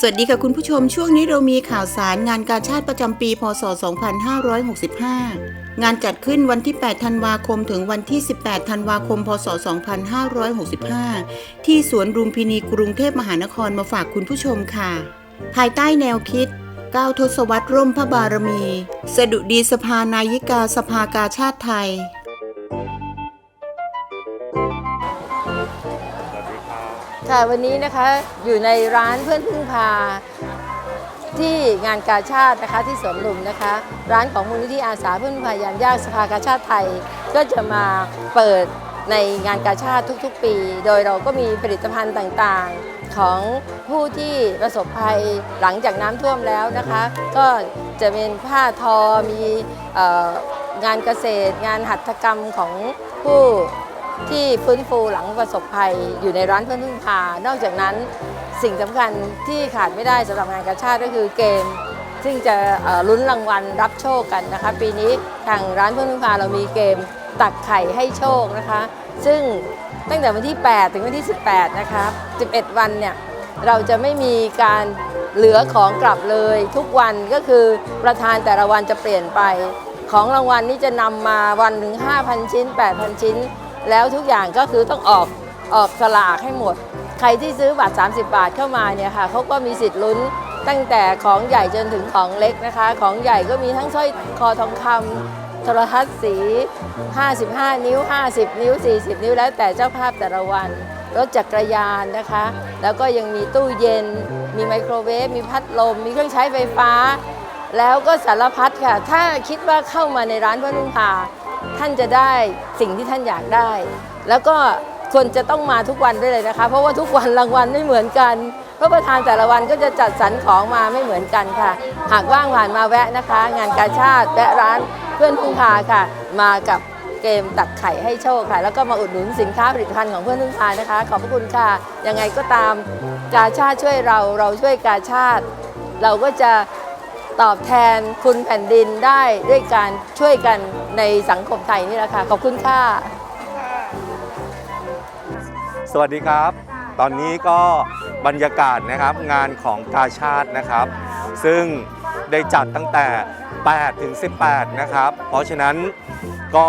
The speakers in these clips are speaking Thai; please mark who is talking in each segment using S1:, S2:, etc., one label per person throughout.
S1: สวั
S2: สดีค่ะคุณผู้ชมช่วงนี้เรามีข่าวสารงานกาชาติประจำปี พศ 2565 งานจัดขึ้นวันที่ 8 ธันวาคมถึงวันที่ 18 ธันวาคม พศ 2565 ที่สวนรุมพินีกรุงเทพมหานครมาฝากคุณผู้ชมค่ะ ภายใต้แนวคิดก้าวทศวรรษร่มพระบารมี สดุดีสภานายิกาสภากาชาติไทย
S3: ค่ะวันนี้นะคะอยู่ในร้านเพื่อนพึ่งพาที่งานกาชาตินะคะที่สวนลุมนะคะ ร้านของมูลนิธิอาสาเพื่อนพึ่งพายามยากสภากาชาติไทย ก็จะมาเปิดในงานกาชาติทุกๆ ปี โดยเราก็มีผลิตภัณฑ์ต่างๆของผู้ที่ประสบภัยหลังจากน้ำท่วมแล้วนะคะ ก็จะเป็นผ้าทอมีงานเกษตรงานหัตถกรรมของผู้ ที่ฟื้นฟูหลังประสบภัยอยู่ในร้านเพื่อนพึ่งพา นอกจากนั้นสิ่งสำคัญที่ขาดไม่ได้สำหรับงานกาชาติก็คือเกม ซึ่งจะเอ่อลุ้นรางวัลรับโชคกันนะคะ ปีนี้ทางร้านเพื่อนพึ่งพาเรามีเกมตักไข่ให้โชคนะคะ ซึ่งตั้งแต่วันที่ 8 ถึงวันที่ 18 นะคะ 11 วันเนี่ยเราจะไม่มีการเหลือของกลับเลยทุกวันก็คือประธานแต่ละวันจะเปลี่ยนไป ของรางวัลนี้จะนำมาวันถึง 5,000 ชิ้น 8,000 ชิ้น แล้วทุกอย่างก็คือต้องออกออกสลากให้หมด ใครที่ซื้อบัตร 30 บาทเข้ามาเนี่ยค่ะเขาก็มีสิทธิ์ลุ้นตั้งแต่ของใหญ่จนถึงของเล็กนะคะ ของใหญ่ก็มีทั้งสร้อยคอทองคำโทรทัศน์สี 55 นิ้ว 50 นิ้ว 40 นิ้ว แล้วแต่เจ้าภาพแต่ละวัน รถจักรยานนะคะ แล้วก็ยังมีตู้เย็น มีไมโครเวฟ มีพัดลม มีเครื่องใช้ไฟฟ้า แล้วก็สารพัดค่ะ ถ้าคิดว่าเข้ามาในร้านพ่อนพึ่งพา ท่านจะได้สิ่งที่ท่านอยากได้ แล้วก็ควรจะต้องมาทุกวันด้วยเลยนะคะ เพราะว่าทุกวันรางวัลไม่เหมือนกันเพราะประธานแต่ละวันก็จะจัดสรรของมาไม่เหมือนกันค่ะ หากว่างผ่านมาแวะนะคะ งานกาชาติแวะร้านเพื่อนพึ่งพาค่ะ มากับเกมตักไข่ให้โชคค่ะ แล้วก็มาอุดหนุนสินค้าผลิตภัณฑ์ของเพื่อนพึ่งพานะคะ ขอบพระคุณค่ะยังไงก็ตามกาชาติช่วยเราเราช่วยกาชาติ เราก็จะ ตอบแทนคุณแผ่นดินได้ด้วยการช่วยกันในสังคมไทยนี่แหละค่ะ ขอบคุณค่ะ
S4: สวัสดีครับ ตอนนี้ก็บรรยากาศนะครับงานของกาชาตินะครับ ซึ่งได้จัดตั้งแต่ 8 ถึง 18 นะครับ เพราะฉะนั้นก็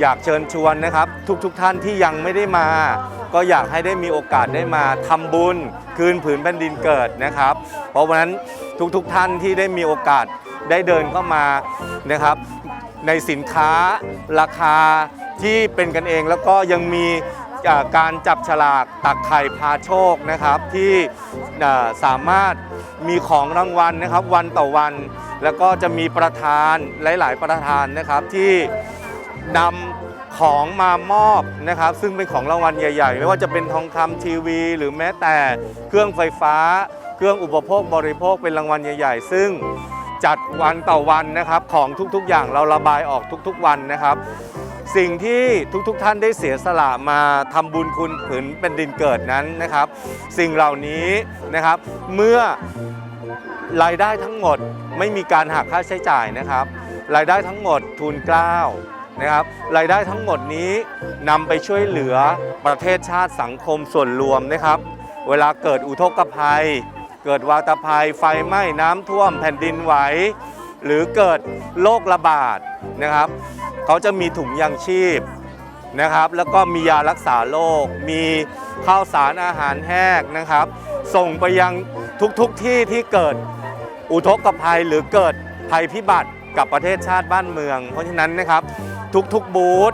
S4: อยากเชิญชวนนะครับ ทุกๆทท่านที่ยังไม่ได้มา ก็อยากให้ได้มีโอกาสได้มาทำบุญคืนผืนแผ่นดินเกิดนะครับ เพราะฉะนั้น ทุกๆทท่านที่ได้มีโอกาสได้เดินเข้ามานะครับ ในสินค้าราคาที่เป็นกันเองแล้วก็ยังมีการจับฉลากตักไข่พาโชคนะครับ ที่สามารถมีของรางวัลนะครับ วันต่อวัน แล้วก็จะมีประธานหลาย ๆ ประธานนะครับที่นำของมามอบนะครับ ซึ่งเป็นของรางวัลใหญ่ ๆ ไม่ว่าจะเป็นทองคำทีวี หรือแม้แต่เครื่องไฟฟ้า เครื่องอุปโภคบริโภคเป็นรางวัลใหญ่ๆ ซึ่งจัดวันต่อวันนะครับของทุกๆ อย่างเราระบายออกทุกๆวันนะครับ สิ่งที่ทุกๆท่านได้เสียสละมาทำบุญคุณผืนเป็นดินเกิดนั้นนะครับ สิ่งเหล่านี้นะครับ เมื่อรายได้ทั้งหมดไม่มีการหักค่าใช้จ่ายนะครับ รายได้ทั้งหมดทุนเกล้านะครับรายได้ทั้งหมดนี้นำไปช่วยเหลือประเทศชาติสังคมส่วนรวมนะครับ เวลาเกิดอุทกภัย เกิดวาตภัยไฟไหม้น้ำท่วมแผ่นดินไหว หรือเกิดโรคระบาดนะครับเขาจะมีถุงยางชีพนะครับ แล้วก็มียารักษาโรคมีข้าวสารอาหารแห้งนะครับ ส่งไปยังทุกๆทที่ที่เกิดอุทกภัยหรือเกิดภัยพิบัติกับประเทศชาติบ้านเมือง เพราะฉะนั้นนะครับทุกๆบูธ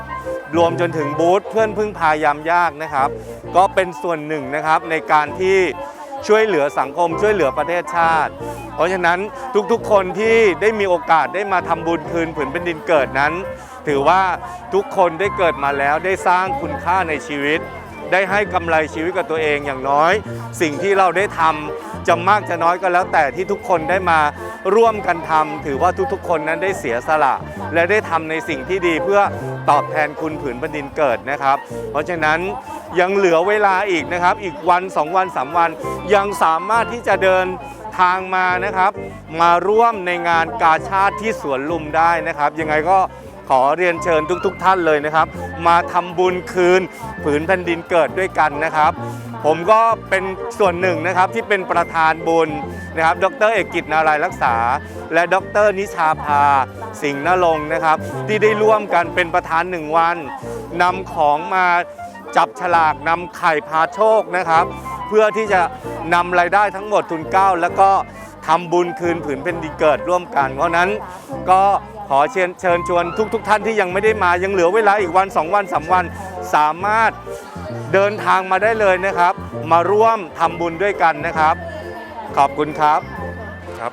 S4: รวมจนถึงบูธเพื่อนพึ่งพายามยากนะครับ ก็เป็นส่วนหนึ่งนะครับในการที่ ช่วยเหลือสังคม ช่วยเหลือประเทศชาติ เพราะฉะนั้นทุกๆคนที่ได้มีโอกาสได้มาทำบุญคืนผืนแผ่นดินเกิดนั้น ถือว่าทุกคนได้เกิดมาแล้วได้สร้างคุณค่าในชีวิต ได้ให้กำไรชีวิตกับตัวเองอย่างน้อย สิ่งที่เราได้ทำจะมากจะน้อยก็แล้วแต่ที่ทุกคนได้มา ร่วมกันทำถือว่าทุกๆ คนนั้นได้เสียสละ และได้ทำในสิ่งที่ดีเพื่อตอบแทนคุณผืนแผ่นดินเกิดนะครับ เพราะฉะนั้นยังเหลือเวลาอีกนะครับ อีกวันสองวันสามวัน ยังสามารถที่จะเดินทางมานะครับ มาร่วมในงานกาชาติที่สวนลุมได้นะครับ ยังไงก็ขอเรียนเชิญทุกๆท่านเลยนะครับ มาทำบุญคืนผืนแผ่นดินเกิดด้วยกันนะครับ ผมก็เป็นส่วนหนึ่งนะครับที่เป็นประธานบุญนะครับ ดร เอกกิจนารายรักษา และดร นิชาภา สิงห์นรงค์นะครับ ที่ได้ร่วมกันเป็นประธานหนึ่งวันนำของมาจับฉลากนำไข่พาโชคนะครับ เพื่อที่จะนำรายได้ทั้งหมดทุนเก้าแล้วก็ทำบุญคืนผืนแผ่นดินเกิดร่วมกัน เพราะนั้นก็ขอเชิญเชิญชวนทุกๆท่านที่ยังไม่ได้มายังเหลือเวลาอีกวัน 2 วัน 3 วัน สามารถ เดินทางมาได้เลยนะครับ มาร่วมทำบุญด้วยกันนะครับ ขอบคุณครับ
S5: ครับ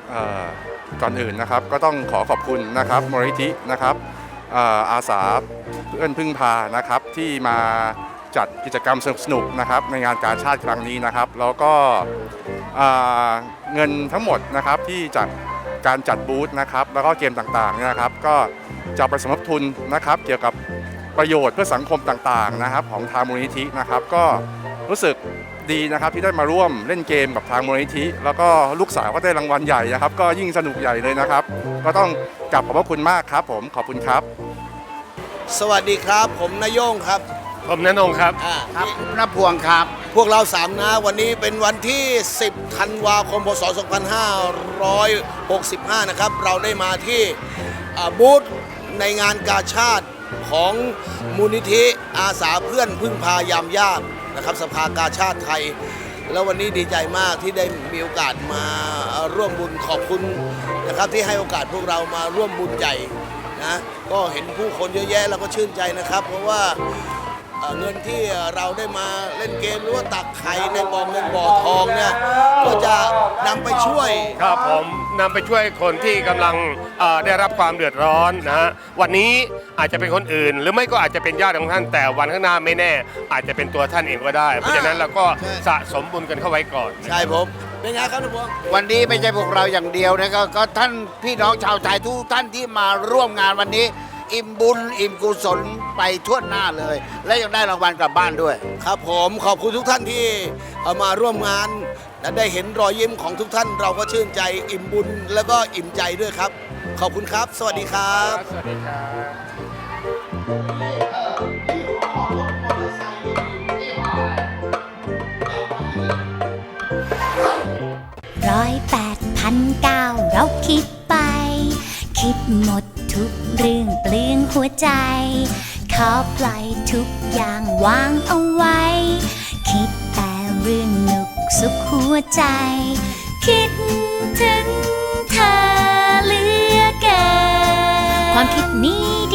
S5: ก่อนอื่นนะครับก็ต้องขอขอบคุณนะครับมูลนิธินะครับอาสาเพื่อนพึ่งพานะครับที่มาจัดกิจกรรมสนุกๆนะครับในงานการชาติครั้งนี้นะครับ แล้วก็เงินทั้งหมดนะครับที่จากการจัดบูธนะครับ แล้วก็เกมต่างๆนะครับ ก็จะไปสมทบทุนนะครับ เกี่ยวกับ ประโยชน์เพื่อสังคมต่างๆนะครับของทางมูลนิธินะครับ ก็รู้สึกดีนะครับที่ได้มาร่วมเล่นเกมกับทางมูลนิธิ แล้วก็ลูกสาวก็ได้รางวัลใหญ่นะครับ ก็ยิ่งสนุกใหญ่เลยนะครับ ก็ต้องกลับขอบพระคุณมากครับ ผมขอบคุณครับ
S6: สวัสดีครับ ผมนายโย่งครับ
S7: ผมนันงครับ
S6: อ่า
S8: ครับผมนพวงครับ
S6: พวกเราสามนะวันนี้เป็นวันที่ 10 ธันวาคมพศ 2565 นะครับ เราได้มาที่อ่าบูธในงานกาชาติ ของมูลนิธิอาสาเพื่อนพึ่งพายามยากนะครับสภากาชาติไทย แล้ววันนี้ดีใจมากที่ได้มีโอกาสมาร่วมบุญขอบคุณนะครับที่ให้โอกาสพวกเรามาร่วมบุญใหญ่นะก็เห็นผู้คนเยอะแยะเราก็ชื่นใจนะครับ เพราะว่า อ่อเงินที่เราได้มาเล่นเกมหรือว่าตักไข่ในบ่อเงินบ่อทองเนี่ยก็จะนำไปช่วย
S7: ครับผมนำไปช่วยคนที่กำลังเอ่อได้รับความเดือดร้อนนะฮะวันนี้อาจจะเป็นคนอื่น หรือไม่ก็อาจจะเป็นญาติของท่านแต่วันข้างหน้าไม่แน่ อาจจะเป็นตัวท่านเองก็ได้ เพราะฉะนั้นเราก็
S6: ใช่
S7: สะสมบุญกันเข้าไว้ก่อน
S6: ใช่ผมเป็นไงครับทุกคน
S8: วันนี้ไม่ใช่พวกเราอย่างเดียวนะก็ก็ท่านพี่น้องชาวไทยทุกท่านที่มาร่วมงานวันนี้ อิ่มบุญ อิ่มกุศลไปทั่วหน้าเลย และยังได้รางวัลกลับบ้านด้วย
S6: ครับผมขอบคุณทุกท่านที่เอามาร่วมงาน และได้เห็นรอยยิ้มของทุกท่าน เราก็ชื่นใจอิ่มบุญแล้วก็อิ่มใจด้วยครับ ขอบคุณครับ สวัสดีครับ
S1: ร้อยแปดพันเก้าเราคิดไป คิดหมดทุกเรื่องเปลือง หัวใจ ขอปล่อยทุกอย่างวางเอาไว้ คิดแต่เรื่องหนุกสุขหัวใจ คิดถึงเธอเหลือเกินความคิดนี้ดี